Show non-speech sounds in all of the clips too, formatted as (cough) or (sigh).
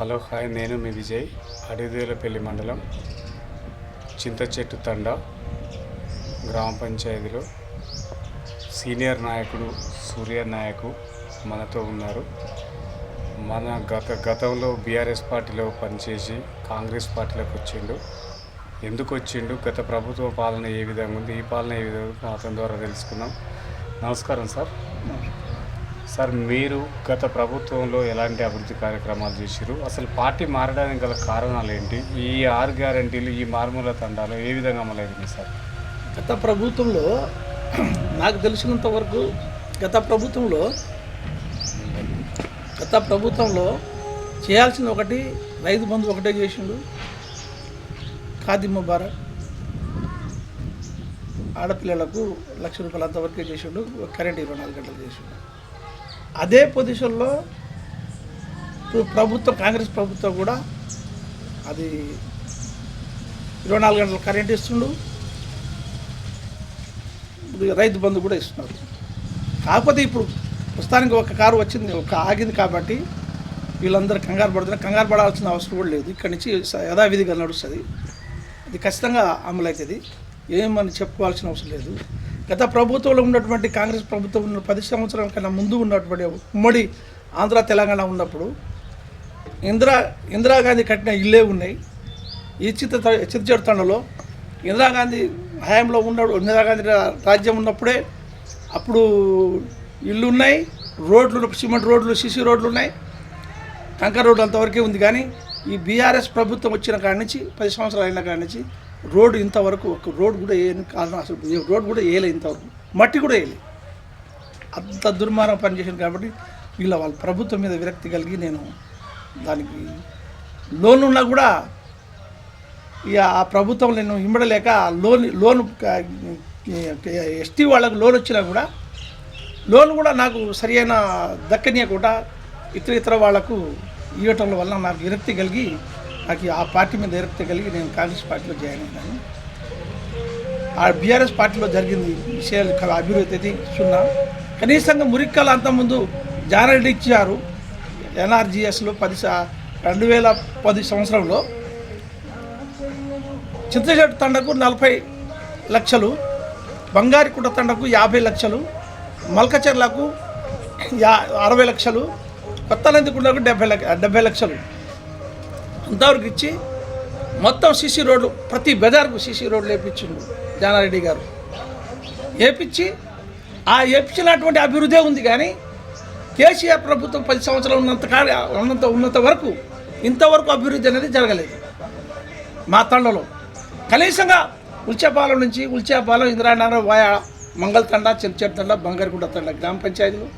Hello hi నేను మీ విజయ్ అడిదేలపల్లి మండలం చింత చెట్టు తండ గ్రామ పంచాయతీలో సీనియర్ నాయకుడు సూర్య నాయకు మనతో ఉన్నారు. మన గత గతంలో బీఆర్ఎస్ పార్టీలో పనిచేసి కాంగ్రెస్ పార్టీలోకి వచ్చిండు. ఎందుకు వచ్చిండు? గత ప్రభుత్వ పాలన ఏ విధంగా ఉంది? ఈ పాలన ఏ విధంగా అతని ద్వారా తెలుసుకుందాం. నమస్కారం సార్. సార్ మీరు గత ప్రభుత్వంలో ఎలాంటి అభివృద్ధి కార్యక్రమాలు చేశారు అసలు పార్టీ మారడానికి గల కారణాలు ఏంటి? ఈ ఆరు గ్యారంటీలు ఈ మారుమూల తండాలు ఏ విధంగా అమలైంది సార్? గత ప్రభుత్వంలో (clears throat) నాకు తెలిసినంత వరకు గత ప్రభుత్వంలో గత ప్రభుత్వంలో చేయాల్సిన ఒకటి రైతు బంధు ఒకటే చేసిండు. ఖాదీ ముబారక్. ఆడపిల్లలకు లక్ష రూపాయలు అంతవరకే చేసిండు. కరెంట్ ఇరవై నాలుగు గంటలు చేసిండు. అదే పొజిషన్లో ఇప్పుడు ప్రభుత్వం కాంగ్రెస్ ప్రభుత్వం కూడా అది ఇరవై నాలుగు గంటలు కరెంట్ ఇస్తుండు. రైతు బంధు కూడా ఇస్తున్నారు. కాకపోతే ఇప్పుడు ప్రస్తుతానికి ఒక కారు వచ్చింది ఒక ఆగింది కాబట్టి వీళ్ళందరూ కంగారు పడుతున్నారు కంగారు పడాల్సిన అవసరం కూడా లేదు. ఇక్కడి నుంచి యథావిధిగా నడుస్తుంది. ఇది ఖచ్చితంగా అమలు అవుతుంది ఏమని చెప్పుకోవాల్సిన అవసరం లేదు. గత ప్రభుత్వంలో ఉన్నటువంటి కాంగ్రెస్ ప్రభుత్వం ఉన్న పది సంవత్సరాల కన్నా ముందు ఉన్నటువంటి ఉమ్మడి ఆంధ్ర తెలంగాణ ఉన్నప్పుడు ఇందిరా ఇందిరాగాంధీ కట్టిన ఇల్లే ఉన్నాయి. ఈ చిత్త చిత్తచెడుతండలో ఇందిరాగాంధీ హయాంలో ఉన్నాడు ఇందిరాగాంధీ రాజ్యం ఉన్నప్పుడే అప్పుడు ఇల్లు ఉన్నాయి రోడ్లు సిమెంట్ రోడ్లు సిసి రోడ్లు ఉన్నాయి. కంకర రోడ్లు అంతవరకే ఉంది కానీ ఈ బీఆర్ఎస్ ప్రభుత్వం వచ్చిన కాడి నుంచి పది సంవత్సరాలు అయిన కాడి నుంచి రోడ్డు ఇంతవరకు ఒక రోడ్ కూడా వేయని కారణం అసలు రోడ్డు రోడ్ కూడా వేయలే ఇంతవరకు. మట్టి కూడా వేయలే అంత దుర్మార్గం పనిచేసాను కాబట్టి వీళ్ళ వాళ్ళ ప్రభుత్వం మీద విరక్తి కలిగి నేను దానికి లోన్ ఉన్నా కూడా ఇక ఆ ప్రభుత్వం నేను ఇమ్మడలేక లోన్ లోన్ ఎస్టీ వాళ్ళకు లోన్ వచ్చినా కూడా లోన్ కూడా నాకు సరియైన దక్కనీయకుండా ఇతర ఇతర వాళ్ళకు ఇవ్వటం వల్ల నాకు విరక్తి కలిగి నాకు ఆ పార్టీ మీద నిరక్తి కలిగి నేను కాంగ్రెస్ పార్టీలో జాయిన్ అయ్యాను. ఆ బీఆర్ఎస్ పార్టీలో జరిగింది విషయాలు అభివృద్ధి అయితే సున్నా కనీసంగా మురిక్కలు అంతకుముందు జానరెడ్డి ఇచ్చారు. ఎన్ఆర్జీఎస్లో పది రెండు వేల పది సంవత్సరంలో. చింతచెట్టు తండకు నలభై లక్షలు బంగారికుంట తండకు యాభై లక్షలు మల్కచెర్లకు యా అరవై లక్షలు కొత్త నందికుంటకు డెబ్బై లక్ష డెబ్బై లక్షలు. అంతవరకు ఇచ్చి మొత్తం సీసీ రోడ్లు ప్రతి బజార్కు సిసి రోడ్లు వేయించిండు జానారెడ్డి గారు. వేపించి ఆ వేపించినటువంటి అభివృద్ధే ఉంది కానీ కేసీఆర్ ప్రభుత్వం పది సంవత్సరాలు ఉన్నంత కాడ ఉన్నంత ఉన్నంత వరకు ఇంతవరకు అభివృద్ధి అనేది జరగలేదు మా తండలో. కనీసంగా ఉల్చేపాలెం నుంచి ఉల్చేపాలెం ఇందిరానగర్ వాయా మంగళతండ చెంచర్ తండ బంగారుకుంట తండ గ్రామ పంచాయతీలు.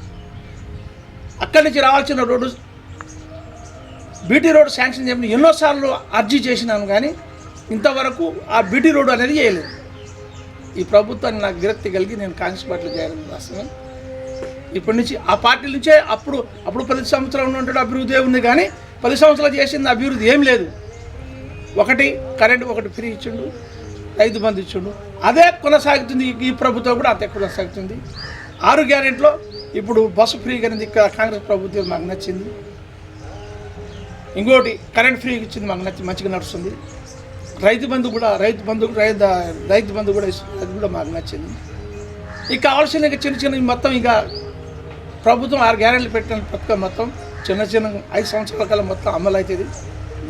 అక్కడి నుంచి రావాల్సిన రోడ్డు బీటీ రోడ్ శాంక్షన్ చేయమని ఎన్నోసార్లు అర్జీ చేసినాను కానీ ఇంతవరకు ఆ బీటీ రోడ్డు అనేది చేయలేదు. ఈ ప్రభుత్వాన్ని నాకు విరక్తి కలిగి నేను కాంగ్రెస్ పార్టీలో చేయాలని రాస్తున్నాను ఇప్పటి నుంచి ఆ పార్టీ నుంచే అప్పుడు అప్పుడు పది సంవత్సరాలు ఉన్నటువంటి అభివృద్ధి ఉంది కానీ పది సంవత్సరాలు చేసింది అభివృద్ధి ఏం లేదు. ఒకటి కరెంట్ ఒకటి ఫ్రీ ఇచ్చిండు రైతు బంధు ఇచ్చిండు. అదే కొనసాగుతుంది ఈ- ప్రభుత్వం కూడా అంతే కొనసాగుతుంది. ఆరు గ్యారెంట్లో ఇప్పుడు బస్సు ఫ్రీ అనేది కాంగ్రెస్ ప్రభుత్వం మాకు నచ్చింది. ఇంకోటి కరెంట్ ఫ్రీ ఇచ్చింది మాకు నచ్చి మంచిగా నడుస్తుంది. రైతు బంధు కూడా రైతు బంధు రైతు రైతు బంధు కూడా ఇస్తుంది అది కూడా మాకు నచ్చింది. ఇక కావాల్సిన చిన్న చిన్న మొత్తం ఇక ప్రభుత్వం ఆరు గ్యారెంటీలు పెట్టిన పథకం మొత్తం చిన్న చిన్న ఐదు సంవత్సరాల కాలం మొత్తం అమలు అవుతుంది.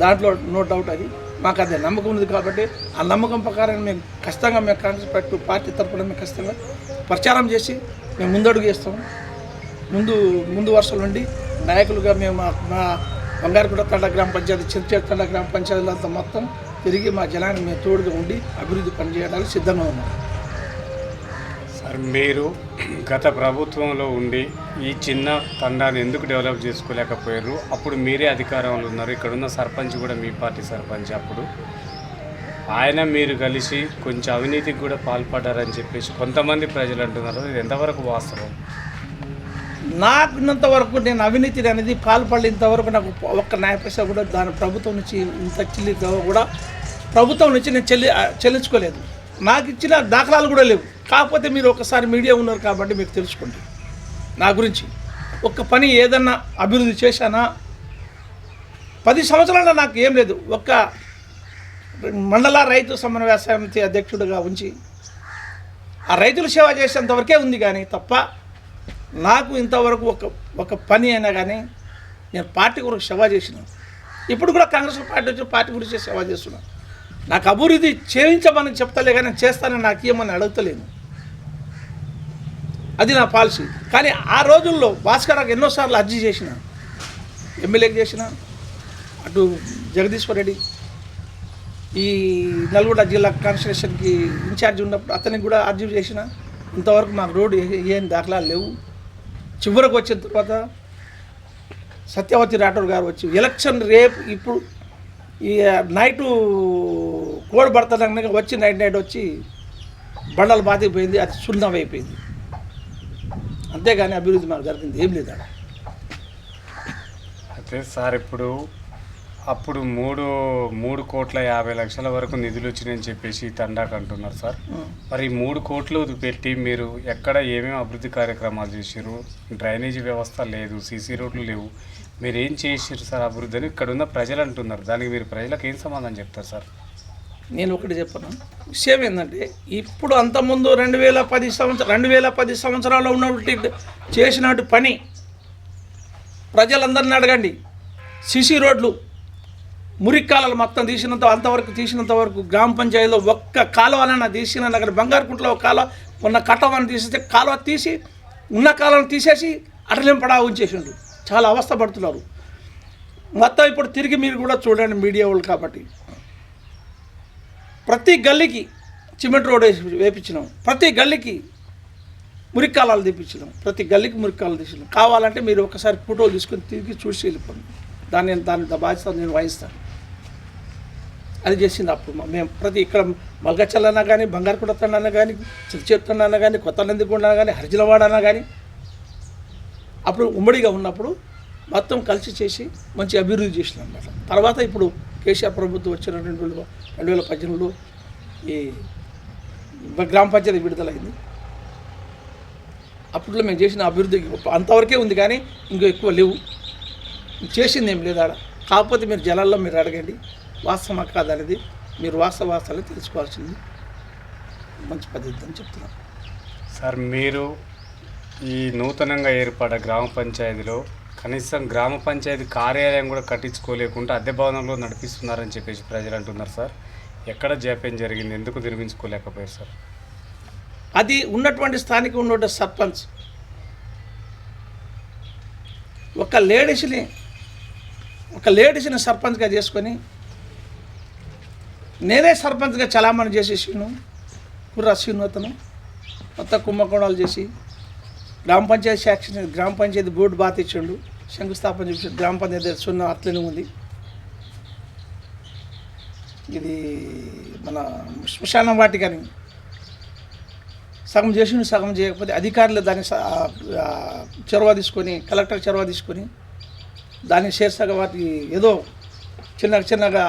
దాంట్లో నో డౌట్ అది. మాకు అదే నమ్మకం ఉంది కాబట్టి ఆ నమ్మకం ప్రకారం మేము ఖచ్చితంగా మేము కాంగ్రెస్ పార్టీ పార్టీ తరఫున మేము ఖచ్చితంగా ప్రచారం చేసి మేము ముందడుగు చేస్తాము ముందు ముందు వరుసలు ఉండి నాయకులుగా మేము మా బంగారుపేట తండ గ్రామ పంచాయతీ చింతచేట తండ గ్రామ పంచాయతీలంతా మొత్తం తిరిగి మా జనాన్ని మేము తోడుగా ఉండి అభివృద్ధి పనిచేయడానికి సిద్ధంగా ఉన్నాం. సార్ మీరు గత ప్రభుత్వంలో ఉండి ఈ చిన్న తండాన్ని ఎందుకు డెవలప్ చేసుకోలేకపోయారు? అప్పుడు మీరే అధికారంలో ఉన్నారు. ఇక్కడ ఉన్న సర్పంచ్ కూడా మీ పార్టీ సర్పంచ్ అప్పుడు. ఆయన మీరు కలిసి కొంచెం అవినీతికి కూడా పాల్పడ్డారని చెప్పేసి కొంతమంది ప్రజలు అంటున్నారు. ఇది ఎంతవరకు వాస్తవం? నాకున్నంత వరకు నేను అవినీతి అనేది పాల్పడేంత వరకు నాకు ఒక్క న్యాయ పైసా కూడా దాని ప్రభుత్వం నుంచి ఇంత చెల్లి కూడా ప్రభుత్వం నుంచి నేను చెల్లి చెల్లించుకోలేదు. నాకు ఇచ్చిన దాఖలాలు కూడా లేవు. కాకపోతే మీరు ఒకసారి మీడియా ఉన్నారు కాబట్టి మీకు తెలుసుకోండి. నా గురించి. ఒక్క పని ఏదన్నా అభివృద్ధి చేశానా? పది సంవత్సరాల నాకు ఏం లేదు. ఒక్క మండల రైతు సమన్వయ సమితి అధ్యక్షుడిగా ఉంచి ఆ రైతుల సేవ చేసేంత వరకే ఉంది కానీ తప్ప నాకు ఇంతవరకు ఒక ఒక పని అయినా కానీ నేను పార్టీ కొరకు సేవ చేసిన. ఇప్పుడు కూడా కాంగ్రెస్ పార్టీ వచ్చి పార్టీ గురించి సేవ చేస్తున్నాను నాకు అభివృద్ధి చేయించమని చెప్తలే కానీ చేస్తానని నాకు ఏమని అడుగుతలేను. అది నా పాలసీ. కానీ ఆ రోజుల్లో భాస్కర్ ఎన్నోసార్లు అర్జీ చేసిన. ఎమ్మెల్యేకి చేసిన. అటు జగదీశ్వర్ రెడ్డి. ఈ నల్గొండ జిల్లా కాన్స్టిట్యూషన్కి ఇన్ఛార్జ్ ఉన్నప్పుడు అతనికి కూడా అర్జీ చేసిన. ఇంతవరకు మాకు రోడ్డు ఏ- ఏం దాఖలాలు లేవు. చివరకు వచ్చిన తర్వాత సత్యవతి రాఠోడ్ గారు వచ్చి ఎలక్షన్ రేపు ఇప్పుడు ఈ నైటు కోడి పడుతున్నా వచ్చి నైట్ నైట్ వచ్చి బండలు బాతిపోయింది అది సున్నం అయిపోయింది. అంతేగాని అభివృద్ధి మాకు జరిగింది ఏం లేదు అయితే సార్ ఇప్పుడు అప్పుడు మూడు మూడు కోట్ల యాభై లక్షల వరకు నిధులు వచ్చినాయని చెప్పేసి ఈ తండాకు అంటున్నారు సార్. మరి మూడు కోట్లు పెట్టి మీరు ఎక్కడ ఏమేమి అభివృద్ధి కార్యక్రమాలు చేసారు డ్రైనేజీ వ్యవస్థ లేదు సీసీ రోడ్లు లేవు. మీరు ఏం చేసారు సార్ అభివృద్ధి అని ఇక్కడ ఉన్న ప్రజలు అంటున్నారు. దానికి మీరు ప్రజలకు ఏం సమాధానం చెప్తారు సార్? నేను ఒకటి చెప్పను. విషయం ఏంటంటే ఇప్పుడు అంతకుముందు రెండు వేల పది సంవత్సరం రెండు వేల పది సంవత్సరాల్లో ఉన్నటువంటి చేసినట్టు పని ప్రజలందరిని అడగండి. సిసి రోడ్లు మురిక్కాలలు మొత్తం తీసినంత అంతవరకు తీసినంత వరకు గ్రామ పంచాయతీలో ఒక్క కాలువనైనా తీసిన అక్కడ బంగారుకుంటలో ఒక కాలువ ఉన్న కట్టవని తీసేస్తే కాలువ తీసి ఉన్న కాలువను తీసేసి అటలింపడా ఉంచేసిండు చాలా అవస్థ పడుతున్నారు. మొత్తం ఇప్పుడు తిరిగి మీరు కూడా చూడండి మీడియా వాళ్ళు కాబట్టి. ప్రతి గల్లీకి సిమెంట్ రోడ్ వేసి వేపించినాం. ప్రతి గల్లీకి మురికాలాలు తీపించినాం. ప్రతి గల్లీకి మురికాలు తీసినాం. కావాలంటే మీరు ఒకసారి ఫోటోలు తీసుకొని తిరిగి చూసి వెళ్ళిపోండి. దాన్ని దాని బాధ్యత నేను వహిస్తాను. అది చేసింది అప్పుడు. మేము ప్రతి ఇక్కడ మల్గచ్చలన్నా కానీ బంగారుకుంట అన్నా కానీ చిరుచేత్తన్నా కానీ కొత్త నందికొండ కానీ హర్జలవాడ అన్నా కానీ అప్పుడు ఉమ్మడిగా ఉన్నప్పుడు మొత్తం కలిసి చేసి మంచి అభివృద్ధి చేసినాం అనమాట తర్వాత ఇప్పుడు కేసీఆర్ ప్రభుత్వం వచ్చిన రెండు వేల రెండు వేల పద్దెనిమిదిలో ఈ గ్రామ పంచాయతీ విడుదలైంది. అప్పట్లో మేము చేసిన అభివృద్ధి అంతవరకే ఉంది కానీ ఇంకా ఎక్కువ లేవు. చేసింది ఏం లేదు? ఆడ కాకపోతే మీరు జనాల్లో మీరు అడగండి. వాస్తవమా కాదనేది మీరు వాస్తవాసాలు తెలుసుకోవాల్సింది. మంచి పద్ధతి అని చెప్తున్నాను. సార్ మీరు ఈ నూతనంగా ఏర్పడ్డ గ్రామ పంచాయతీలో కనీసం గ్రామ పంచాయతీ కార్యాలయం కూడా కట్టించుకోలేకుండా అద్దె భవనంలో నడిపిస్తున్నారని చెప్పేసి ప్రజలు అంటున్నారు సార్. ఎక్కడ జాప్యం జరిగింది? ఎందుకు నిర్మించుకోలేకపోయారు సార్? అది ఉన్నటువంటి స్థానిక ఉన్నటువంటి సర్పంచ్. ఒక లేడీస్ని ఒక లేడీస్ని సర్పంచ్గా చేసుకొని నేనే సర్పంచ్గా చలామణి చేసేసాను కుర్రా శ్రీను అతను మొత్తం కుంభకోణాలు చేసి గ్రామ పంచాయతీ శాఖ గ్రామ పంచాయతీ బోర్డు బాత ఇచ్చిండు శంకుస్థాపన చేసి గ్రామ పంచాయతీ సున్నా అట్లనే ఉంది. ఇది మన శ్మశానం వాటికని సగం చేసి సగం చేయకపోతే అధికారులు దాన్ని చొరవ తీసుకొని కలెక్టర్ చొరవ తీసుకొని దాన్ని చేర్సగా వాటి ఏదో చిన్న చిన్నగా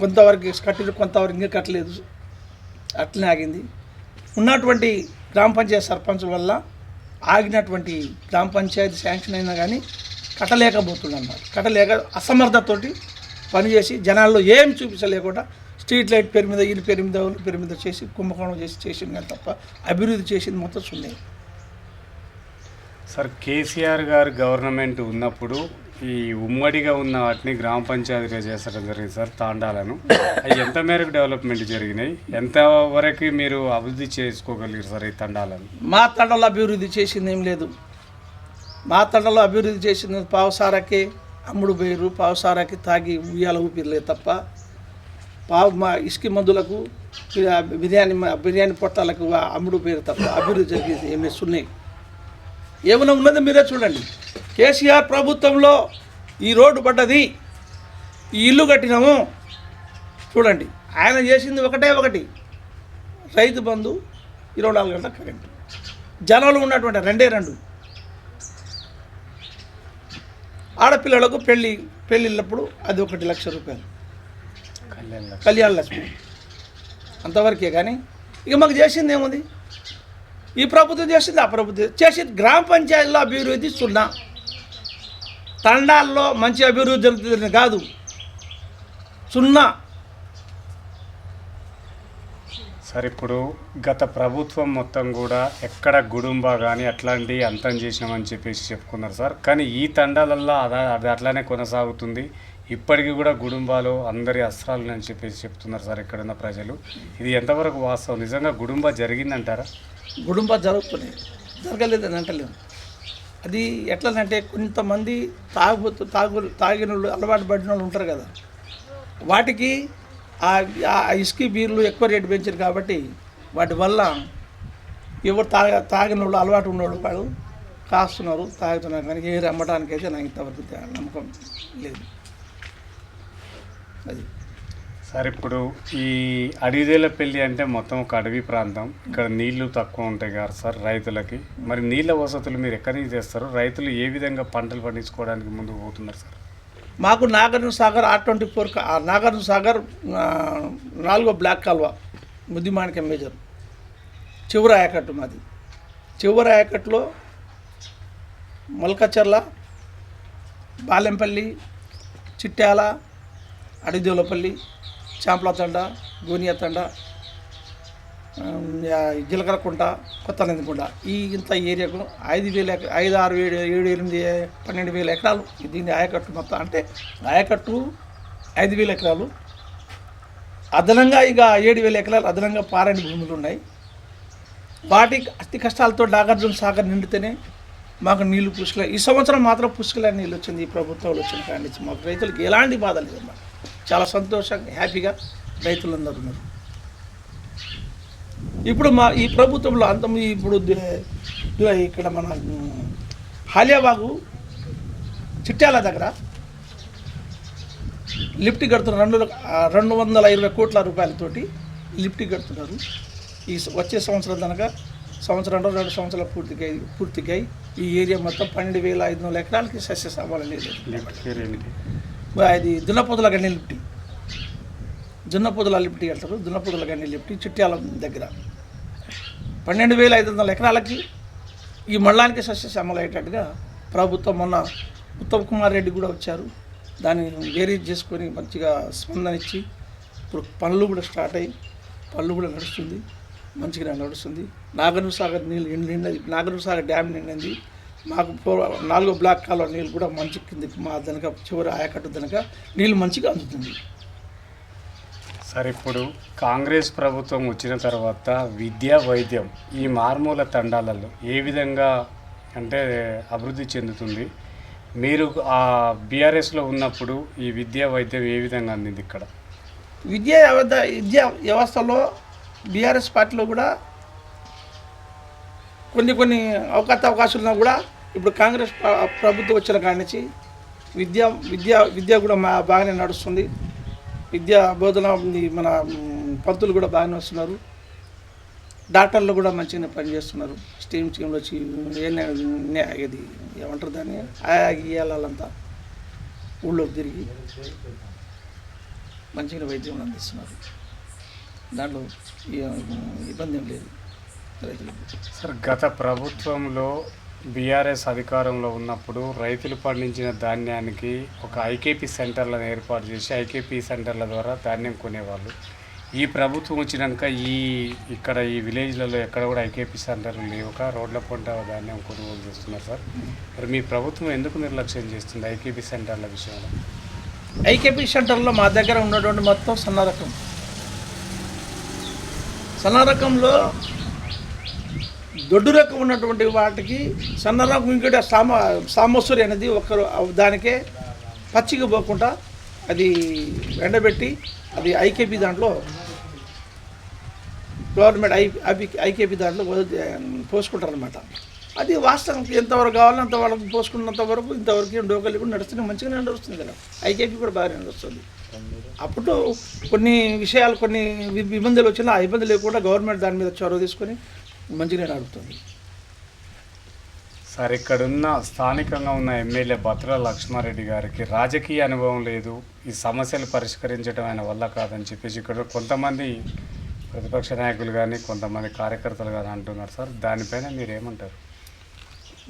కొంతవరకు కట్టిరు కొంతవరకు ఇంకా కట్టలేదు. అట్లనే ఆగింది. ఉన్నటువంటి గ్రామ పంచాయతీ సర్పంచ్ వల్ల ఆగినటువంటి గ్రామ పంచాయతీ శాంక్షన్ అయినా కానీ కట్టలేకపోతుండన్నమాట కట్టలేక అసమర్థతోటి పనిచేసి జనాల్లో ఏం చూపించలేకుండా స్ట్రీట్ లైట్ పేరు మీద ఇల్లు పేరు మీద పేరు మీద చేసి కుంభకోణం చేసి చేసింది కానీ తప్ప అభివృద్ధి చేసింది మొత్తం సున్నాయి సార్ కేసీఆర్ గారు గవర్నమెంట్ ఉన్నప్పుడు ఈ ఉమ్మడిగా ఉన్న వాటిని గ్రామ పంచాయతీగా చేసడం జరిగింది సార్ తాండాలను. అవి ఎంత మేరకు డెవలప్మెంట్ జరిగినాయి? ఎంత వరకు మీరు అభివృద్ధి చేసుకోగలిగారు సార్ ఈ తండాలను? మా తండలో అభివృద్ధి చేసింది ఏం లేదు. మా తండలో అభివృద్ధి చేసింది పావుసారాకే అమ్ముడు పోయారు పావుసారకి తాగి ఉయ్యాల ఊపిరలేదు తప్ప పావు మా ఇసుక మందులకు బిర్యానీ బిర్యానీ పొట్టాలకు అమ్ముడు పోయారు తప్ప అభివృద్ధి జరిగింది ఏమి సున్నాయి ఏమైనా ఉన్నది మీరే చూడండి. కేసీఆర్ ప్రభుత్వంలో ఈ రోడ్డు పడ్డది ఈ ఇల్లు కట్టినాము. చూడండి ఆయన చేసింది ఒకటే ఒకటి. రైతు బంధు ఇరవై నాలుగు గంటల కరెంటు. జనాలు ఉన్నటువంటి రెండే రెండు. ఆడపిల్లలకు పెళ్ళి పెళ్ళిళ్ళప్పుడు అది ఒకటి లక్ష రూపాయలు. కళ్యాణ్ లక్ష్మి. అంతవరకే కానీ ఇక మాకు చేసింది ఏముంది? ఈ ప్రభుత్వం చేసింది ఆ ప్రభుత్వం చేసింది. గ్రామ పంచాయతీలో అభివృద్ధి సున్నా. తండాల్లో మంచి అభివృద్ధి జరుగుతుంది కాదు. సున్నా. సార్ ఇప్పుడు గత ప్రభుత్వం మొత్తం కూడా ఎక్కడ గుడుంబా కానీ అట్లాంటి అంతం చేసినామని చెప్పేసి చెప్పుకున్నారు సార్. కానీ ఈ తండాలల్లో అదా అది అట్లానే కొనసాగుతుంది. ఇప్పటికీ కూడా గుడుంబాలు అందరి అస్త్రాలు అని చెప్పేసి చెప్తున్నారు సార్ ఇక్కడున్న ప్రజలు. ఇది ఎంతవరకు వాస్తవం? నిజంగా గుడుంబా జరిగిందంటారా? గుడుంబ జరుగుతున్నాయి. జరగలేదని అంటలేము. అది ఎట్లనంటే కొంతమంది తాగుబోతు తాగు తాగిన వాళ్ళు అలవాటు పడిన వాళ్ళు ఉంటారు కదా. వాటికి ఆ ఆ ఇసుకి బీర్లు ఎక్కువ రేటు పెంచారు కాబట్టి వాటి వల్ల ఎవరు తాగ తాగిన వాళ్ళు అలవాటు ఉన్నవాళ్ళు వాళ్ళు కాస్తున్నారు తాగుతున్నారు. కానీ ఏ అమ్మడానికి నాకు ఇంతవరకు నమ్మకం లేదు. అది. సార్ ఇప్పుడు ఈ అడిదేల పెళ్ళి అంటే మొత్తం ఒక అడవి ప్రాంతం. ఇక్కడ నీళ్ళు తక్కువ ఉంటాయి కదా సార్ రైతులకి. మరి నీళ్ళ వసతులు మీరు ఎక్కడి నుంచి చేస్తారు? రైతులు ఏ విధంగా పంటలు పండించుకోవడానికి ముందుకు పోతున్నారు సార్? మాకు Nagarjuna Sagar R twenty four Nagarjuna Sagar నాలుగో బ్లాక్ కాల్వ ముద్దిమాణిక్యం మేజర్. చివరి ఆయకట్టు మాది. చివరి ఆయకట్టులో మల్కచర్ల బాలెంపల్లి చిట్యాల అడిదేవులపల్లి చాంప్ల తండ గోనియా తండ జీలకర్రకుంట కొత్త కుంట ఈ ఇంత ఏరియాకు ఐదు వేల ఐదు ఆరు ఏడు ఏడు ఎనిమిది పన్నెండు వేల ఎకరాలు దీన్ని ఆయకట్టు మొత్తం. అంటే ఆయకట్టు ఐదు వేల ఎకరాలు. అదనంగా ఇక ఏడు వేల ఎకరాలు అదనంగా పారని భూములు ఉన్నాయి. వాటి అతి కష్టాలతో నాగార్జున సాగర్ నిండితేనే మాకు నీళ్ళు పుష్కల ఈ సంవత్సరం మాత్రం పుష్కల నీళ్ళు వచ్చింది ఈ ప్రభుత్వంలో వచ్చిన కాడి నుంచి. మాకు రైతులకు ఎలాంటి బాధ లేదమ్మా. చాలా సంతోషంగా హ్యాపీగా రైతులందరూ ఉన్నారు. ఇప్పుడు మా ఈ ప్రభుత్వంలో అంత ఇప్పుడు ఇక్కడ మన హాలియాబాగు చిట్యాల దగ్గర లిఫ్ట్ కడుతున్న రెండు రెండు వందల ఇరవై కోట్ల రూపాయలతోటి లిఫ్ట్ కడుతున్నారు. ఈ వచ్చే సంవత్సరం కనుక సంవత్సరంలో రెండు సంవత్సరాలు పూర్తిగా పూర్తిగా ఈ ఏరియా మొత్తం పన్నెండు వేల ఐదు వందల ఎకరాలకి సస్య సవాళ్ళు లేదు అది దున్నపోతుల గన్ని లిప్టి దున్నపోతుల లిప్టి అంటారు దున్నపోతుల గన్ని లిప్టి చిట్యాల దగ్గర. పన్నెండు వేల ఐదు వందల ఎకరాలకి ఈ మండలానికి సస్యశ్యామలు అయ్యేటట్టుగా ప్రభుత్వం మొన్న ఉత్తమ్ కుమార్ రెడ్డి కూడా వచ్చారు. దాన్ని వేరీ చేసుకొని మంచిగా స్పందన ఇచ్చి ఇప్పుడు పనులు కూడా స్టార్ట్ అయ్యి పనులు కూడా నడుస్తుంది. మంచిగా నడుస్తుంది. నాగనూర్ సాగర్ నీళ్ళు నిండినది నాగనూర్ సాగర్ డ్యామ్ నిండింది మాకు నాలుగో బ్లాక్ కాలువ నీళ్ళు కూడా మంచి కిందకి మా దనక చివరి ఆయకట్టు దనక నీళ్ళు మంచిగా అందుతుంది. సార్ ఇప్పుడు కాంగ్రెస్ ప్రభుత్వం వచ్చిన తర్వాత విద్య వైద్యం ఈ మారుమూల తండాలలో ఏ విధంగా అంటే అభివృద్ధి చెందుతుంది? మీరు ఆ బీఆర్ఎస్లో ఉన్నప్పుడు ఈ విద్యా వైద్యం ఏ విధంగా అందింది ఇక్కడ? విద్యా విద్యా వ్యవస్థలో బీఆర్ఎస్ పార్టీలో కూడా కొన్ని కొన్ని అవకాశ అవకాశాలు ఉన్నా కూడా ఇప్పుడు కాంగ్రెస్ ప్రభుత్వం వచ్చిన కాడి నుంచి విద్య విద్య విద్య కూడా మా బాగానే నడుస్తుంది. విద్యా బోధన ఉంది మన పంతులు కూడా బాగానే వస్తున్నారు. డాక్టర్లు కూడా మంచిగానే పనిచేస్తున్నారు. స్టీమ్ స్కీమ్లు వచ్చి ఇది ఏమంటారు దాన్ని? ఆయా గీయాలంతా ఊళ్ళోకి తిరిగి మంచిగా వైద్యం అందిస్తున్నారు. దాంట్లో ఏ- ఇబ్బంది ఏం లేదు. సార్ గత ప్రభుత్వంలో బీఆర్ఎస్ అధికారంలో ఉన్నప్పుడు రైతులు పండించిన ధాన్యానికి ఒక ఐకేపీ సెంటర్లను ఏర్పాటు చేసి ఐకేపీ సెంటర్ల ద్వారా ధాన్యం కొనేవాళ్ళు. ఈ ప్రభుత్వం వచ్చినాక ఈ ఇక్కడ ఈ విలేజ్లలో ఎక్కడ కూడా ఐకేపీ సెంటర్లు లేవుక రోడ్ల పంట ధాన్యం కొనుగోలు చేస్తున్నారు సార్. మరి మీ ప్రభుత్వం ఎందుకు నిర్లక్ష్యం చేస్తుంది ఐకేపీ సెంటర్ల విషయంలో? ఐకేపీ సెంటర్లో మా దగ్గర ఉన్నటువంటి మొత్తం సన్న రకం. సన్న రకంలో దొడ్డు రకం ఉన్నటువంటి వాటికి సన్న రకం ఇంకోటి సామ సామస్వరి అనేది ఒక దానికే పచ్చిగా పోకుండా అది ఎండబెట్టి అది ఐకేపీ దాంట్లో గవర్నమెంట్ ఐ ఐకేపీ దాంట్లో పోసుకుంటారు అనమాట అది వాస్తవానికి ఎంతవరకు కావాలో అంతవరకు పోసుకున్నంత వరకు ఇంతవరకు డోకలు కూడా నడుస్తుంది మంచిగానే నడుస్తుంది కదా. ఐకేపీ కూడా బాగా నడుస్తుంది. అప్పుడు కొన్ని విషయాలు కొన్ని ఇబ్బందులు వచ్చినా ఆ ఇబ్బంది లేకుండా గవర్నమెంట్ దాని మీద చొరవ తీసుకొని మంచిగానే నడుపుతుంది. సార్ ఇక్కడున్న స్థానికంగా ఉన్న ఎమ్మెల్యే బత్ర లక్ష్మారెడ్డి గారికి రాజకీయ అనుభవం లేదు. ఈ సమస్యలు పరిష్కరించడం ఆయన వల్ల కాదని చెప్పేసి ఇక్కడ కొంతమంది ప్రతిపక్ష నాయకులు కానీ కొంతమంది కార్యకర్తలు కానీ అంటున్నారు సార్. దానిపైన మీరు ఏమంటారు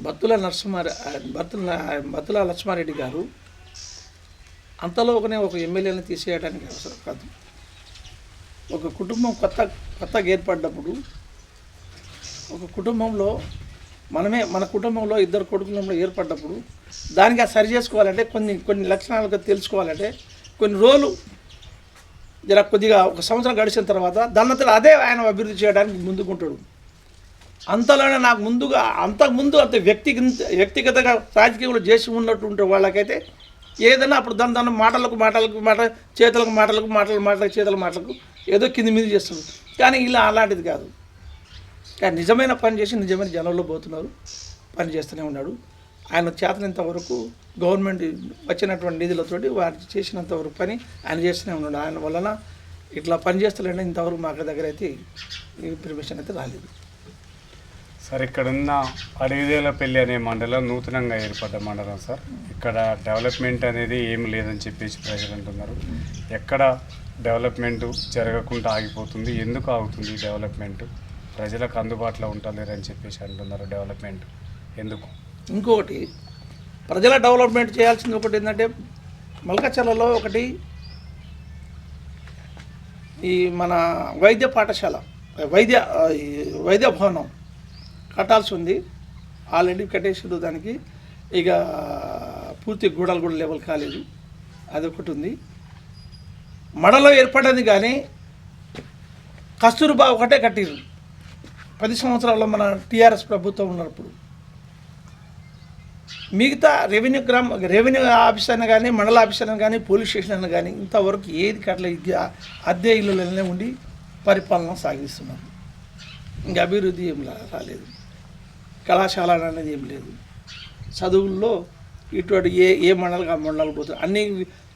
బత్తుల నరసింహారె బత్తుల బత్తుల లక్ష్మారెడ్డి గారు అంతలోకనే ఒక ఎమ్మెల్యేని తీసేయడానికి అవసరం కాదు. ఒక కుటుంబం కొత్త కొత్తగా ఏర్పడ్డప్పుడు ఒక కుటుంబంలో మనమే మన కుటుంబంలో ఇద్దరు కొడుకులంలో ఏర్పడ్డప్పుడు దానికి అది సరి చేసుకోవాలంటే కొన్ని కొన్ని లక్షణాలుగా తెలుసుకోవాలంటే కొన్ని రోజులు జర కొద్దిగా ఒక సంవత్సరం గడిచిన తర్వాత దానంతలో అదే ఆయన అభివృద్ధి చేయడానికి ముందుకుంటాడు. అంతలోనే నాకు ముందుగా అంతకుముందు అంత వ్యక్తిగత వ్యక్తిగతంగా రాజకీయంలో చేసి ఉన్నటువంటి వాళ్ళకైతే ఏదైనా అప్పుడు దాని దాని మాటలకు మాటలకు మాట చేతులకు మాటలకు మాటలు మాటలకు చేతుల మాటలకు ఏదో కింది మీద చేస్తుంది కానీ ఇలా అలాంటిది కాదు. కానీ నిజమైన పని చేసి నిజమైన జనంలో పోతున్నారు పని చేస్తూనే ఉన్నాడు. ఆయన చేతనంత వరకు గవర్నమెంట్ వచ్చినటువంటి నిధులతోటి వారు చేసినంత వరకు పని ఆయన చేస్తూనే ఉన్నాడు. ఆయన వలన ఇట్లా పని చేస్తలేండి ఇంతవరకు మాకు దగ్గర అయితే ఇన్ఫర్మేషన్ అయితే రాలేదు. సార్ ఇక్కడున్న అడవిదేలపల్లి అనే మండలం నూతనంగా ఏర్పడ్డ మండలం సార్. ఇక్కడ డెవలప్మెంట్ అనేది ఏం లేదని చెప్పేసి ప్రజలు అంటున్నారు. ఎక్కడ డెవలప్మెంట్ జరగకుండా ఆగిపోతుంది? ఎందుకు ఆగుతుంది డెవలప్మెంట్? ప్రజలకు అందుబాటులో ఉంటలేరని చెప్పేసి అంటున్నారు డెవలప్మెంట్ ఎందుకు? ఇంకొకటి ప్రజల డెవలప్మెంట్ చేయాల్సింది ఒకటి ఏంటంటే మల్కచర్లలో ఒకటి ఈ మన వైద్య పాఠశాల వైద్య వైద్య భవనం కట్టాల్సి ఉంది. ఆల్రెడీ కట్టేసారు దానికి. ఇక పూర్తి గూడలు కూడా లెవెల్ కాలేదు. అదొకటి ఉంది. మడలో ఏర్పడింది కానీ కస్తూర్బా ఒకటే కట్టిరు పది సంవత్సరాల్లో మన టీఆర్ఎస్ ప్రభుత్వం ఉన్నప్పుడు మిగతా రెవెన్యూ గ్రామ రెవెన్యూ ఆఫీస్ అయినా కానీ మండల ఆఫీస్ అయినా కానీ పోలీస్ స్టేషన్ అయినా కానీ ఇంతవరకు ఏది కట్ల అద్దె ఇళ్ళలోనే ఉండి పరిపాలన సాగిస్తున్నాం ఇంకా అభివృద్ధి ఏం రాలేదు. కళాశాల అనేది ఏం లేదు. చదువుల్లో ఇటువంటి ఏ ఏ మండలం ఆ మండలాలు పోతుంది అన్ని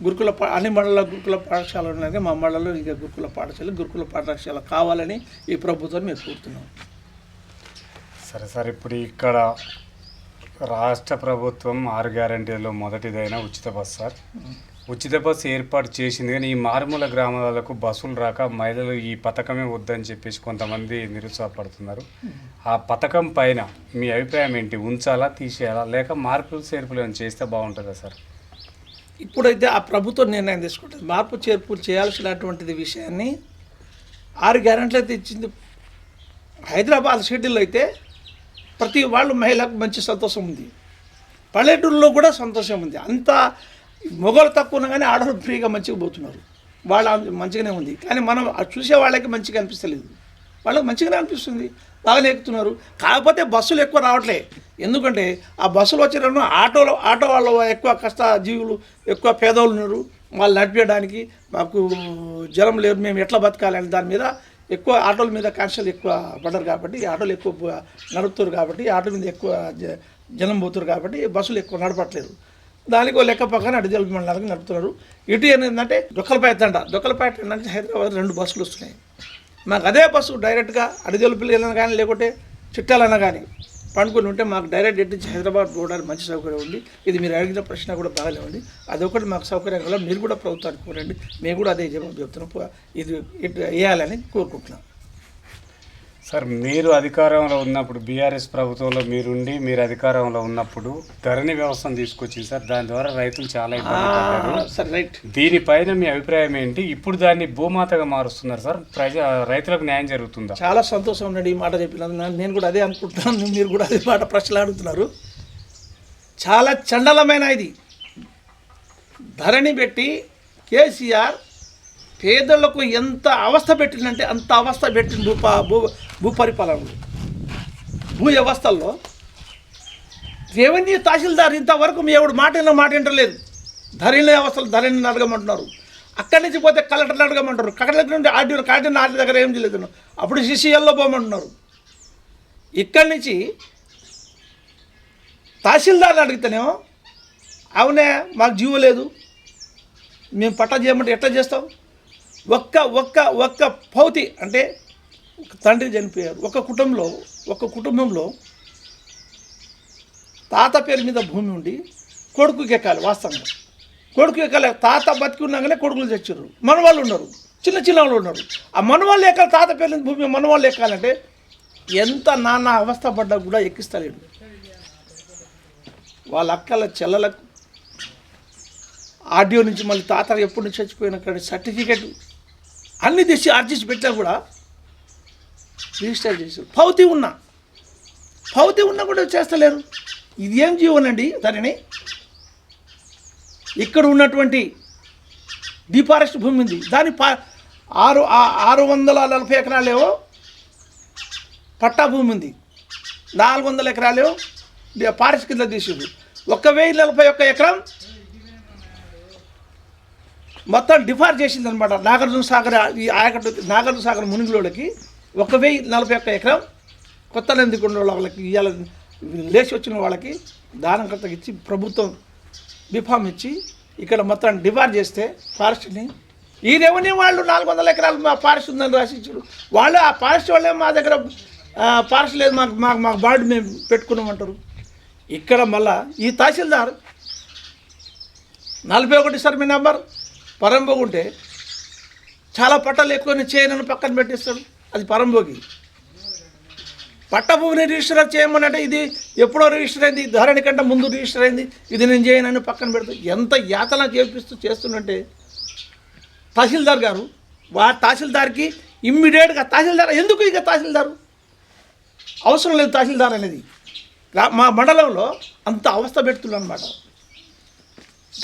గురుకుల పా అన్ని మండల గురుకుల పాఠశాలలు ఉన్నాయి. మా మండలంలో ఇంకా గురుకుల పాఠశాల గురుకుల పాఠశాల కావాలని ఈ ప్రభుత్వం మేము కోరుతున్నాం. సరే సార్. ఇప్పుడు ఇక్కడ రాష్ట్ర ప్రభుత్వం ఆరు గ్యారంటీలో మొదటిదైన ఉచిత బస్ సార్. ఉచిత బస్సు ఏర్పాటు చేసింది కానీ ఈ మారుమూల గ్రామాలకు బస్సులు రాక మహిళలు ఈ పథకమే వద్దని చెప్పేసి కొంతమంది నిరుత్సాహపడుతున్నారు. ఆ పథకం పైన మీ అభిప్రాయం ఏంటి? ఉంచాలా తీసేయాలా? లేక మార్పులు చేర్పులు ఏమైనా చేస్తే బాగుంటుందా సార్? ఇప్పుడైతే ఆ ప్రభుత్వం నిర్ణయం తీసుకుంటుంది. మార్పు చేర్పులు చేయాల్సినటువంటిది విషయాన్ని ఆరు గ్యారెంట్లు అయితే ఇచ్చింది హైదరాబాద్ సిటీలో అయితే ప్రతి వాళ్ళు మహిళకు మంచి సంతోషం ఉంది. పల్లెటూరులో కూడా సంతోషం ఉంది. అంత మొగలు తక్కువ ఉన్నా కానీ ఆడవాళ్ళు ఫ్రీగా మంచిగా పోతున్నారు. వాళ్ళ మంచిగానే ఉంది. కానీ మనం చూసే వాళ్ళకి మంచిగా అనిపిస్తలేదు. వాళ్ళకి మంచిగానే అనిపిస్తుంది. బాగానే ఎక్కుతున్నారు. కాకపోతే బస్సులు ఎక్కువ రావట్లే. ఎందుకంటే ఆ బస్సులు వచ్చిన ఆటోలో ఆటో వాళ్ళు ఎక్కువ కష్ట జీవులు ఎక్కువ పేదవాళ్ళు ఉన్నారు. వాళ్ళు నడిపించడానికి మాకు జ్వరం లేదు. మేము ఎట్లా బతకాలి అనే దాని మీద ఎక్కువ ఆటోల మీద కాన్షియల్ ఎక్కువ పడరు కాబట్టి ఈ ఆటోలు ఎక్కువ నడుపుతారు కాబట్టి ఆటో మీద ఎక్కువ జ- జనం పోతారు కాబట్టి బస్సులు ఎక్కువ నడపట్లేదు. దానికి లెక్క పక్కన అడిజల్ మండలానికి నడుపుతున్నారు. ఇటు ఏంటంటే దొక్కలపేట అంట దొక్కలపేట నుంచి హైదరాబాద్ రెండు బస్సులు వస్తున్నాయి. మాకు అదే బస్సు డైరెక్ట్గా అడిజల్పల్లి వెళ్ళినా కానీ లేకుంటే చిట్టాలన్నా కానీ పండుకొని ఉంటే మాకు డైరెక్ట్ ఎటు నుంచి హైదరాబాద్ పోవడానికి మంచి సౌకర్యం ఉంది. ఇది మీరు అడిగిన ప్రశ్న కూడా బాగానే ఉంది. అదొకటి మాకు సౌకర్యం కల మీరు కూడా ప్రభుత్వానికి కోరండి. మేము కూడా అదే జవాబు చెప్తున్నాం. ఇది వేయాలని కోరుకుంటున్నాం. సార్ మీరు అధికారంలో ఉన్నప్పుడు బీఆర్ఎస్ ప్రభుత్వంలో మీరుండి మీరు అధికారంలో ఉన్నప్పుడు ధరణి వ్యవస్థను తీసుకొచ్చింది సార్. దాని ద్వారా రైతులు చాలా ఇబ్బంది పడ్డారు. సరే రైట్. దీనిపైన మీ అభిప్రాయం ఏంటి? ఇప్పుడు దాన్ని భూమాతగా మారుస్తున్నారు సార్. ప్రజా రైతులకు న్యాయం జరుగుతుందా? చాలా సంతోషం ఉందండి ఈ మాట చెప్పినందుకు. నేను కూడా అదే అనుకుంటున్నాను. మీరు కూడా అదే మాట ప్రశ్నలు అడుగుతున్నారు చాలా చండలమైన ఇది. ధరణి పెట్టి కేసీఆర్ పేదలకు ఎంత అవస్థ పెట్టిందంటే అంత అవస్థ పెట్టింది భూ భూ పరిపాలనలు భూ వ్యవస్థల్లో రెవెన్యూ తహసీల్దార్ ఇంతవరకు మీ ఎవడు మాట మాట వింటలేదు. ధరణి వ్యవస్థలు ధరణిని అడగమంటున్నారు అక్కడి నుంచి పోతే కలెక్టర్ని అడగమంటారు కలెక్టర్ నుండి ఆర్డీఓ కలెక్టర్ ఆర్డీ దగ్గర ఏం చేయలేదు. అప్పుడు సిసిఎల్లో పోమంటున్నారు. ఇక్కడి నుంచి తహసీల్దార్ని అడిగితేనేమో అవునే మాకు జీవో లేదు. మేము పట్టా చేయమంటే ఎట్లా చేస్తాం ఒక్క ఒక్క ఒక్క పౌతి అంటే తండ్రి చనిపోయారు. ఒక కుటుంబంలో ఒక కుటుంబంలో తాత పేరు మీద భూమి ఉండి కొడుకు ఎక్కాలి వాస్తవంగా. కొడుకు ఎక్కాలి తాత బతికి ఉన్నాగానే కొడుకులు తెచ్చారు మనవాళ్ళు ఉన్నారు చిన్న చిన్న వాళ్ళు ఉన్నారు. ఆ మనవాళ్ళు ఎక్కాలి తాత పేరు మీద భూమి మనవాళ్ళు ఎక్కాలంటే ఎంత నాన్న అవస్థ పడ్డా కూడా ఎక్కిస్తలేడు. వాళ్ళ అక్కల చెల్లలకు ఆడియో నుంచి మళ్ళీ తాత ఎప్పటి నుంచి చచ్చిపోయిన కానీ సర్టిఫికెట్ అన్ని తెచ్చి ఆర్జించి పెట్టినా కూడా రిజిస్టర్ చేశారు పౌతి ఉన్నా. పౌతి ఉన్నా కూడా చేస్తలేరు. ఇది ఏం జీవనండి దానిని? ఇక్కడ ఉన్నటువంటి డిఫారెస్ట్ భూమి ఉంది. దాని పా ఆరు ఆరు వందల నలభై ఎకరాలేవో పట్టా భూమి ఉంది. నాలుగు వందల ఎకరాలు ఫారెస్ట్ కింద తీసింది ఒక వెయ్యి నలభై ఒక్క ఎకరం మొత్తం డిఫార్ చేసింది అనమాట నాగార్జున సాగర్ ఈ ఆయకట్టు నాగార్జున సాగర్ మునిగిలోళ్ళకి. ఒక వెయ్యి నలభై ఒక్క ఎకరం కొత్త నందికొండ వాళ్ళకి ఇవాళ లేచి వచ్చిన వాళ్ళకి దానం ఇచ్చి ప్రభుత్వం బిఫామ్ ఇచ్చి ఇక్కడ మొత్తం డిమాండ్ చేస్తే ఫారెస్ట్ని ఈ రెవెన్యూ వాళ్ళు నాలుగు వందల ఎకరాలు మా ఫారెస్ట్ ఉందని రాసిచ్చాడు వాళ్ళు ఆ ఫారెస్ట్ వాళ్ళే మా దగ్గర ఫారెస్ట్ లేదు మాకు మాకు మాకు బాడీ మేము పెట్టుకున్నామంటారు. ఇక్కడ మళ్ళా ఈ తహసీల్దార్ నలభై ఒకటి సార్ మీ నెంబర్ పరంబోగి ఉంటే చాలా పట్టాలు ఎక్కువ చేయనని పక్కన పెట్టేస్తాడు. అది పరంభోగి. పట్టభూమిని రిజిస్టర్ చేయమనంటే ఇది ఎప్పుడో రిజిస్టర్ అయింది ధరణి కంటే ముందు రిజిస్టర్ అయింది ఇది నేను చేయనని పక్కన పెడుతూ ఎంత యాతన చేపిస్తూ చేస్తున్నట్టే తహసీల్దార్ గారు వా తహసీల్దార్కి ఇమ్మీడియట్గా తహసీల్దార్ ఎందుకు ఇక తహసీల్దారు? అవసరం లేదు తహసీల్దార్ అనేది. రా- మా మండలంలో అంత అవస్థ పెడుతుందన్నమాట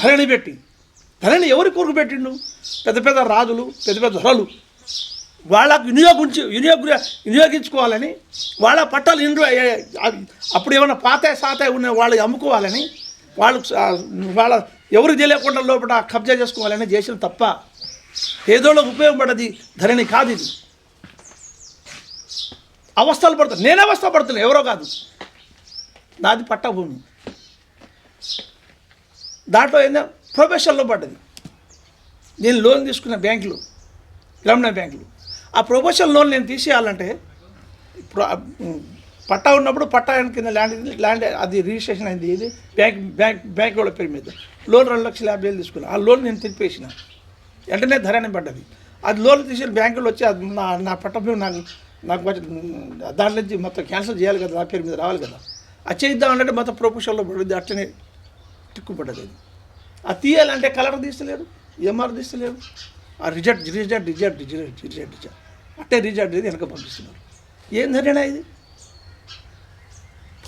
ధరణి పెట్టి. ధరణి ఎవరి కొరకు పెట్టిండు? పెద్ద పెద్ద రాజులు పెద్ద పెద్ద ధరలు వాళ్ళకు వినియోగించి వినియోగ వినియోగించుకోవాలని వాళ్ళ పట్టాలు ఇండ్రు అప్పుడు ఏమైనా పాతాయి సాతాయి ఉన్న వాళ్ళు అమ్ముకోవాలని వాళ్ళు వాళ్ళ ఎవరికి తెలియకుండా లోపల కబ్జా చేసుకోవాలని చేసిన తప్ప ఏదోళ్ళకు ఉపయోగపడది ధరణి కాదు ఇది. అవస్థలు పడుతుంది నేను అవస్థ పడుతున్నా ఎవరో కాదు. నాది పట్టభూమి. దాంట్లో ఏందో ప్రొఫెషన్లో పడ్డది. నేను లోన్ తీసుకున్న బ్యాంకులు గ్రామీణ బ్యాంకులు. ఆ ప్రొఫెషనల్ లోన్ నేను తీసేయాలంటే ఇప్పుడు పట్టా ఉన్నప్పుడు పట్టా కింద ల్యాండ్ ఇది, ల్యాండ్ అది రిజిస్ట్రేషన్ అయింది. ఇది బ్యాంక్ బ్యాంక్ బ్యాంక్ వాళ్ళ పేరు మీద. లోన్ రెండు లక్షల యాభై వేలు తీసుకున్నాను ఆ లోన్ నేను తిరిపేసిన వెంటనే ధరనే పడ్డది. అది లోన్ తీసి బ్యాంకులో వచ్చి అది నా నా పట్ట మీద నాకు నాకు దాని నుంచి మొత్తం క్యాన్సిల్ చేయాలి కదా నా పేరు మీద రావాలి కదా. అది చేద్దాం అంటే మొత్తం ప్రొఫెషన్లో పడుద్ది అట్లనే టిక్కుపడ్డది అది. అది తీయాలంటే కలర్ తీస్తలేరు MR తీస్తలేరు. Reject reject reject reject reject reject. అట్టే రిజెక్ట్ అనేది వెనక పంపిస్తున్నారు. ఏం ధరేనా ఇది?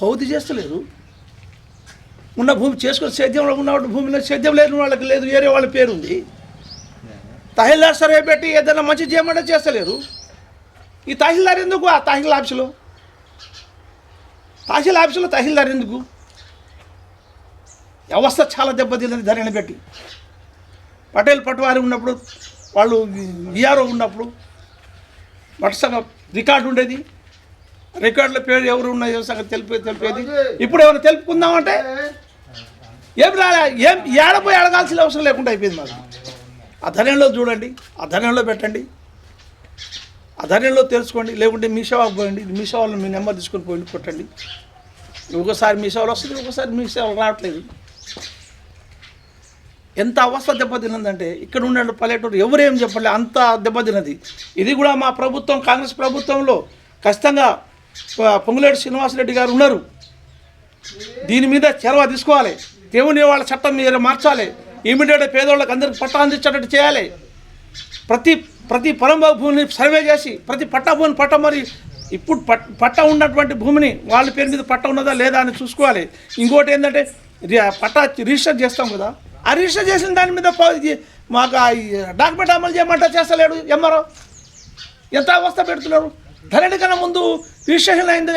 పౌతి చేస్తలేరు ఉన్న భూమి చేసుకుని సేద్యంలో ఉన్నవాడు భూమిలో సేద్యం లేని వాళ్ళకి లేదు వేరే వాళ్ళ పేరు ఉంది. తహిల్దార్ సర్వే పెట్టి ఏదైనా మంచి చేయమంటే చేస్తలేరు ఈ తహిల్దార్ ఎందుకు? ఆ తహిల్ ఆఫీసులో. తహసీల్ ఆఫీసులో తహిల్దార్ ఎందుకు? వ్యవస్థ చాలా దెబ్బతిందని ధరని పెట్టి. పటేల్ పట్వారి ఉన్నప్పుడు వాళ్ళు ఈఆర్ఓ ఉన్నప్పుడు వరుసగా రికార్డు ఉండేది. రికార్డుల పేరు ఎవరు ఉన్నాయో సంగతి తెలిపి తెలిపేది. ఇప్పుడు ఏమైనా తెలుపుకుందామంటే ఏం రాలే ఏం ఏడపోయి అడగాల్సిన అవసరం లేకుండా అయిపోయింది మాకు ఆ చూడండి ఆ పెట్టండి. ఆ తెలుసుకోండి లేకుంటే మీ సేవకు పోయండి మీ సేవలో మీ నెంబర్ తీసుకొని పోయి కొట్టండి. ఒకసారి మీ సేవలు వస్తుంది ఒకసారి మీ సేవలు రావట్లేదు. ఎంత అవస్థ దెబ్బతిన్నదంటే ఇక్కడ ఉన్న పల్లెటూరు ఎవరేం చెప్పలే అంత దెబ్బతిన్నది ఇది కూడా మా ప్రభుత్వం కాంగ్రెస్ ప్రభుత్వంలో ఖచ్చితంగా పొంగులేటి శ్రీనివాసరెడ్డి గారు ఉన్నారు. దీని మీద చొరవ తీసుకోవాలి. దేవుని వాళ్ళ చట్టం మీద మార్చాలి. ఇమీడియట్ పేదోళ్ళకి అందరికి పట్టా అందించేటట్టు చేయాలి. ప్రతి ప్రతి పొలం భూమిని సర్వే చేసి ప్రతి పట్టా భూమిని పట్ట మరి ఇప్పుడు పట్ పట్ట ఉన్నటువంటి భూమిని వాళ్ళ పేరు మీద పట్ట ఉన్నదా లేదా అని చూసుకోవాలి. ఇంకోటి ఏంటంటే రి- పట్టా రిజిస్టర్ చేస్తాం కదా. ఆ రిజిస్టర్ చేసిన దాని మీద మాకు ఆ డాక్యుమెంట్ అమలు చేయమంటే చేస్తలేడు ఎంఆర్ఓ. ఎంత అవస్థ పెడుతున్నారు? ధరణి కన్నా ముందు రిజిస్ట్రేషన్ అయింది.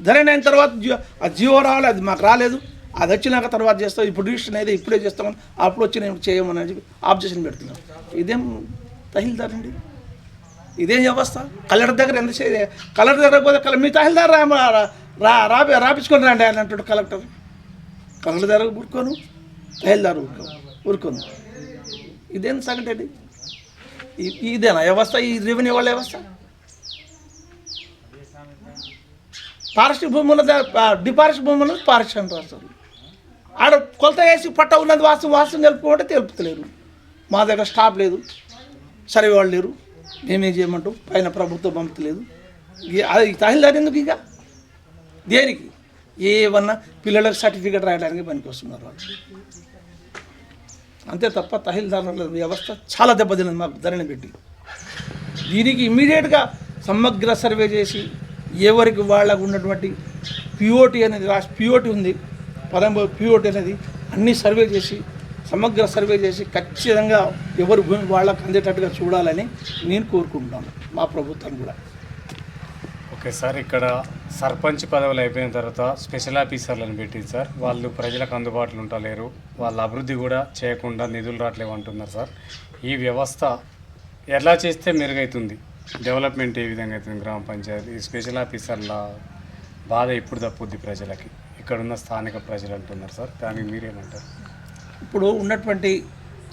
ధరణి అయిన తర్వాత జియో ఆ జియో రావాలి అది మాకు రాలేదు. అది వచ్చినాక తర్వాత చేస్తాం. ఇప్పుడు రిజిస్ట్రేషన్ అయితే ఇప్పుడే చేస్తామని అప్పుడు వచ్చి నేను చేయమని చెప్పి ఆబ్జెక్షన్ పెడుతున్నాం. ఇదేం తహిల్దార్ అండి? ఇదేం వ్యవస్థ? కలెక్టర్ దగ్గర ఎంత చే కలెక్టర్ దగ్గర పోతే కల- మీ తహిల్దార్ రా రా రాపించుకొని రండి అని అంటాడు కలెక్టర్. కలెక్టర్ దగ్గర కూర్చోను తహసీల్దార్ ఊరుకో ఊరుకోను ఇదేం సంగతి అండి ఇదేనా వ్యవస్థ? ఈ రెవెన్యూ వాళ్ళ వ్యవస్థ? పారిశ్రమిక భూముల డిఫారెస్ట్ భూములు పారిశ్రామిక అంటారు ఆడ కొలత వేసి పట్ట ఉన్నది వాస్తవం వాస్తవం తెలుపుకుంటే తెలుపుతలేరు. మా దగ్గర స్టాప్ లేదు. సర్వే వాళ్ళు లేరు. మేమేం చేయమంటాం? పైన ప్రభుత్వం పంపలేదు అది తహసీల్దార్ ఎందుకు ఇక? దేనికి? ఏమన్నా పిల్లలకు సర్టిఫికేట్ రాయడానికి పనికి వస్తున్నారు వాళ్ళు. అంతే తప్ప తహిల్దారుల వ్యవస్థ చాలా దెబ్బతిన్నది మాకు ధరని పెట్టి. దీనికి ఇమ్మీడియట్గా సమగ్ర సర్వే చేసి ఎవరికి వాళ్ళకు ఉన్నటువంటి పిఓటి అనేది రాష్ట్ర పిఓటి ఉంది. పదం పిఓటి అనేది అన్ని సర్వే చేసి సమగ్ర సర్వే చేసి ఖచ్చితంగా ఎవరి భూమి వాళ్ళకు అందేటట్టుగా చూడాలని నేను కోరుకుంటున్నాను. మా ప్రభుత్వం కూడా. ఓకే సార్ ఇక్కడ సర్పంచ్ పదవులు అయిపోయిన తర్వాత స్పెషల్ ఆఫీసర్లను పెట్టింది సార్. వాళ్ళు ప్రజలకు అందుబాటులో ఉండలేరు. వాళ్ళ అభివృద్ధి కూడా చేయకుండా నిధులు రావట్లేవు అంటున్నారు సార్. ఈ వ్యవస్థ ఎలా చేస్తే మెరుగవుతుంది డెవలప్మెంట్ ఏ విధంగా అవుతుంది గ్రామ పంచాయతీ? ఈ స్పెషల్ ఆఫీసర్ల బాధ ఇప్పుడు తప్పుద్ది ప్రజలకి? ఇక్కడ ఉన్న స్థానిక ప్రజలు అంటున్నారు సార్. దానికి మీరేమంటారు? ఇప్పుడు ఉన్నటువంటి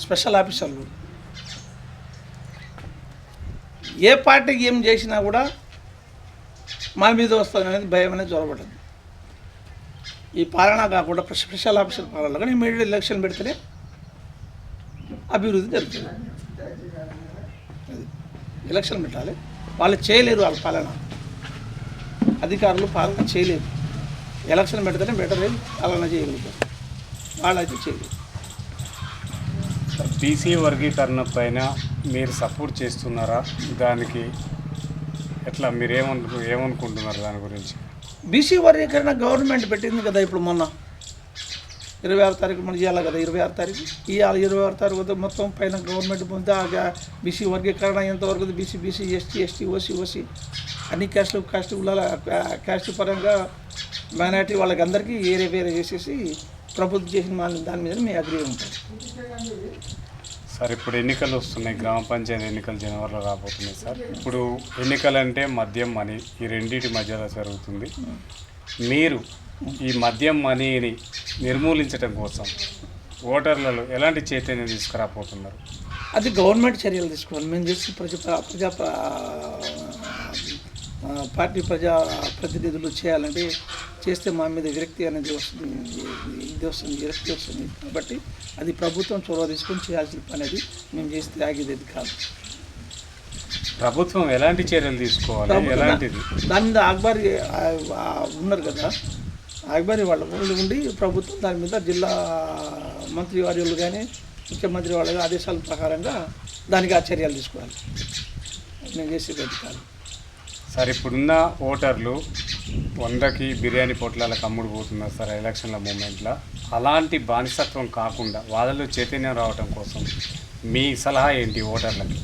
స్పెషల్ ఆఫీసర్లు ఏ పార్టీకి ఏం చేసినా కూడా మా మీద వస్తాను అనేది భయం అనేది జ్వరపడింది ఈ పాలన కాకుండా స్పెషల్ ఆఫీసర్ పాలనలో కానీ ఇమీడియట్ ఎలక్షన్ పెడితేనే అభివృద్ధి జరుగుతుంది. ఎలక్షన్ పెట్టాలి. వాళ్ళు చేయలేరు వాళ్ళ పాలన. అధికారులు పాలన చేయలేరు. ఎలక్షన్ పెడితేనే బెటర్ పాలన చేయగలుగుతారు. వాళ్ళైతే చేయలేరు. బీసీ వర్గీకరణ పైన మీరు సపోర్ట్ చేస్తున్నారా? దానికి ఎట్లా మీరు ఏమను ఏమనుకుంటున్నారు దాని గురించి? బీసీ వర్గీకరణ గవర్నమెంట్ పెట్టింది కదా ఇప్పుడు మొన్న. ఇరవై ఆరు తారీఖు మనం చేయాలి కదా ఇరవై ఆరు తారీఖు? ఇవాళ ఇరవై ఆరు తారీఖు వద్ద మొత్తం పైన గవర్నమెంట్ పొందితే ఆ బీసీ వర్గీకరణ ఎంతవరకు BC BC ST ST OC OC. అన్ని క్యాస్ట్లు కాస్ట్ క్యాస్ట్ పరంగా మైనార్టీ వాళ్ళకి అందరికీ వేరే వేరే చేసేసి ప్రభుత్వం చేసిన దాని మీద మేము అగ్రీ ఉంటాం సార్ ఇప్పుడు ఎన్నికలు వస్తున్నాయి. గ్రామ పంచాయతీ ఎన్నికలు జనవరిలో రాబోతున్నాయి సార్. ఇప్పుడు ఎన్నికలంటే మద్యం మనీ ఈ రెండింటి మధ్యలో జరుగుతుంది. మీరు ఈ మద్యం మనీని నిర్మూలించడం కోసం ఓటర్లలో ఎలాంటి చైతన్యం తీసుకురాబోతున్నారు? అది గవర్నమెంట్ చర్యలు తీసుకోవాలి. మేము చేసి ప్రజా ప్రజా పార్టీ ప్రజా ప్రతినిధులు చేయాలంటే చేస్తే మా మీద విరక్తి అనేది వస్తుంది. ఇది వస్తుంది విరక్తి వస్తుంది. కాబట్టి అది ప్రభుత్వం చొరవ తీసుకొని చేయాల్సిన పని అది. మేము చేస్తే ఆగేది కాదు. ప్రభుత్వం ఎలాంటి చర్యలు తీసుకోవాలి? ఎలాంటిది? దాని మీద అక్బారి ఉన్నారు కదా. అక్బారి వాళ్ళ ఉండి ప్రభుత్వం దాని మీద జిల్లా మంత్రి వర్యులు కానీ ముఖ్యమంత్రి వాళ్ళ ఆదేశాల ప్రకారంగా దానికి ఆ చర్యలు తీసుకోవాలి. మేము చేసేది కాదు. సార్ ఇప్పుడున్న ఓటర్లు వందకి బిర్యానీ పొట్లాలకు అమ్ముడు పోతున్నారు సార్ ఎలక్షన్ల మూమెంట్లో. అలాంటి బానిసత్వం కాకుండా వాళ్ళలో చైతన్యం రావటం కోసం మీ సలహా ఏంటి ఓటర్లకి?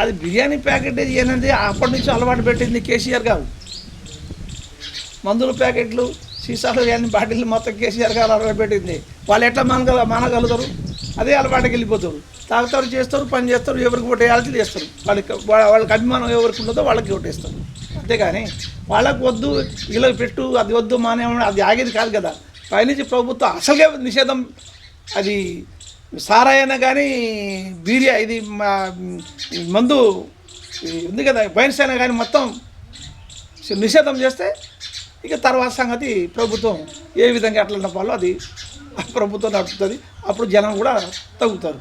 అది బిర్యానీ ప్యాకెట్ ఏంటంటే అప్పటి నుంచి అలవాటు పెట్టింది కేసీఆర్ గారు. మందుల ప్యాకెట్లు సీసాలు కానీ బాటిల్ మొత్తం కేసీఆర్ గారు అలవాటు పెట్టింది. వాళ్ళు ఎట్లా మనగల మనగలుగుతారు? అదే అలవాటుకి వెళ్ళిపోతారు తాగుతారు చేస్తారు పని చేస్తారు ఎవరికి ఓటు వేయాల్సి చేస్తారు వాళ్ళకి వాళ్ళ- వాళ్ళకి అభిమానం ఎవరికి ఉన్నదో వాళ్ళకి ఓటేస్తారు అంతేగాని వాళ్ళకి వద్దు వీళ్ళకి పెట్టు అది వద్దు మానే అది ఆగేది కాదు కదా. పైనుంచి ప్రభుత్వం అసలుగా నిషేధం అది సారాయన కానీ బీరియా ఇది మా మందు ఉంది కదా బైన్సైనా కానీ మొత్తం నిషేధం చేస్తే ఇక తర్వాత సంగతి ప్రభుత్వం ఏ విధంగా ఎట్లా నడపాలో అది ప్రభుత్వం నడుపుతుంది. అప్పుడు జనం కూడా తగ్గుతారు.